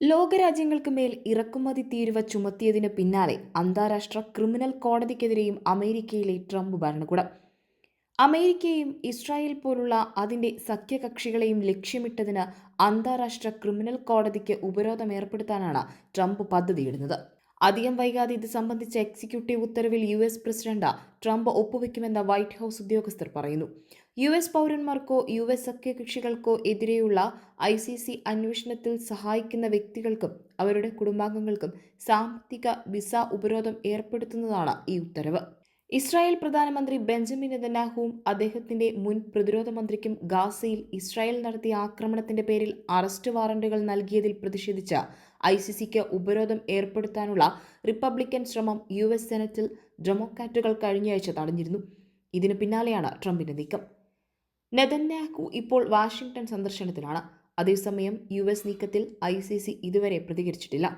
ലോകരാജ്യങ്ങൾക്ക് മേൽ ഇറക്കുമതി തീരുവ ചുമത്തിയതിന് പിന്നാലെ അന്താരാഷ്ട്ര ക്രിമിനൽ കോടതിക്കെതിരെയും അമേരിക്കയിലെ ട്രംപ് ഭരണകൂടം. അമേരിക്കയും ഇസ്രായേൽ പോലുള്ള അതിന്റെ സഖ്യകക്ഷികളെയും ലക്ഷ്യമിട്ടതിന് അന്താരാഷ്ട്ര ക്രിമിനൽ കോടതിക്ക് ഉപരോധം ഏർപ്പെടുത്താനാണ് ട്രംപ് പദ്ധതിയിടുന്നത്. അധികം വൈകാതെ ഇത് സംബന്ധിച്ച എക്സിക്യൂട്ടീവ് ഉത്തരവിൽ യു എസ് പ്രസിഡന്റ് ട്രംപ് ഒപ്പുവെക്കുമെന്ന് വൈറ്റ് ഹൌസ് ഉദ്യോഗസ്ഥർ പറയുന്നു. യു എസ് പൗരന്മാർക്കോ യു എസ് സഖ്യകക്ഷികൾക്കോ എതിരെയുള്ള ഐ സി സി അന്വേഷണത്തിൽ സഹായിക്കുന്ന വ്യക്തികൾക്കും അവരുടെ കുടുംബാംഗങ്ങൾക്കും സാമ്പത്തിക വിസ ഉപരോധം ഏർപ്പെടുത്തുന്നതാണ് ഈ ഉത്തരവ്. ഇസ്രായേൽ പ്രധാനമന്ത്രി ബെഞ്ചമിൻ നെതന്യാഹുവും അദ്ദേഹത്തിന്റെ മുൻ പ്രതിരോധ മന്ത്രിക്കും ഗാസയിൽ ഇസ്രായേൽ നടത്തിയ ആക്രമണത്തിന്റെ പേരിൽ അറസ്റ്റ് വാറന്റുകൾ നൽകിയതിൽ പ്രതിഷേധിച്ച ഐ സി സിക്ക് ഉപരോധം ഏർപ്പെടുത്താനുള്ള റിപ്പബ്ലിക്കൻ ശ്രമം യു എസ് സെനറ്റിൽ ഡെമോക്രാറ്റുകൾ കഴിഞ്ഞയാഴ്ച തടഞ്ഞിരുന്നു. ഇതിനു പിന്നാലെയാണ് ട്രംപിന്റെ നീക്കം. നെതന്യാഹു ഇപ്പോൾ വാഷിംഗ്ടൺ സന്ദർശനത്തിലാണ്. അതേസമയം യു എസ് നീക്കത്തിൽ ഐ സി സി ഇതുവരെ പ്രതികരിച്ചിട്ടില്ല.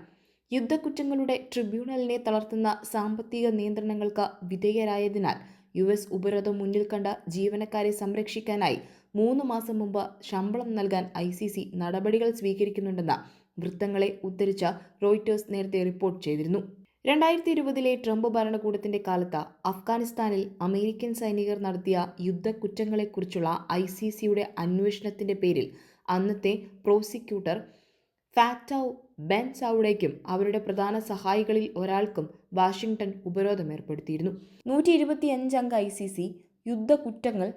യുദ്ധക്കുറ്റങ്ങളുടെ ട്രിബ്യൂണലിനെ തളർത്തുന്ന സാമ്പത്തിക നിയന്ത്രണങ്ങൾക്ക് വിധേയരായതിനാൽ യു എസ് ഉപരോധം മുന്നിൽ കണ്ട ജീവനക്കാരെ സംരക്ഷിക്കാനായി മൂന്ന് മാസം മുമ്പ് ശമ്പളം നൽകാൻ ഐ സി സി നടപടികൾ സ്വീകരിക്കുന്നുണ്ടെന്ന വൃത്തങ്ങളെ ഉദ്ധരിച്ച റോയിറ്റേഴ്സ് നേരത്തെ റിപ്പോർട്ട് ചെയ്തിരുന്നു. രണ്ടായിരത്തി ഇരുപതിലെ ട്രംപ് ഭരണകൂടത്തിന്റെ കാലത്ത് അഫ്ഗാനിസ്ഥാനിൽ അമേരിക്കൻ സൈനികർ നടത്തിയ യുദ്ധക്കുറ്റങ്ങളെക്കുറിച്ചുള്ള ഐ സി സിയുടെ അന്വേഷണത്തിന്റെ പേരിൽ അന്നത്തെ പ്രോസിക്യൂട്ടർ ഫാറ്റൌ ബെൻ ചൌഡയ്ക്കും അവരുടെ പ്രധാന സഹായികളിൽ ഒരാൾക്കും വാഷിംഗ്ടൺ ഉപരോധം ഏർപ്പെടുത്തിയിരുന്നു നൂറ്റി അംഗ ഐ സി സി യുദ്ധക്കുറ്റങ്ങൾ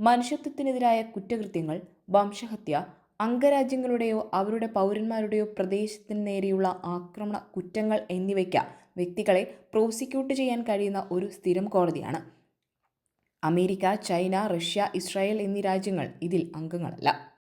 മനുഷ്യത്വത്തിനെതിരായ കുറ്റകൃത്യങ്ങൾ വംശഹത്യ അംഗരാജ്യങ്ങളുടെയോ അവരുടെ പൗരന്മാരുടെയോ പ്രദേശത്തിന് നേരെയുള്ള ആക്രമണ കുറ്റങ്ങൾ എന്നിവയ്ക്ക വ്യക്തികളെ പ്രോസിക്യൂട്ട് ചെയ്യാൻ കഴിയുന്ന ഒരു സ്ഥിരം കോടതിയാണ്. അമേരിക്ക ചൈന റഷ്യ ഇസ്രായേൽ എന്നീ രാജ്യങ്ങൾ ഇതിൽ അംഗങ്ങളല്ല.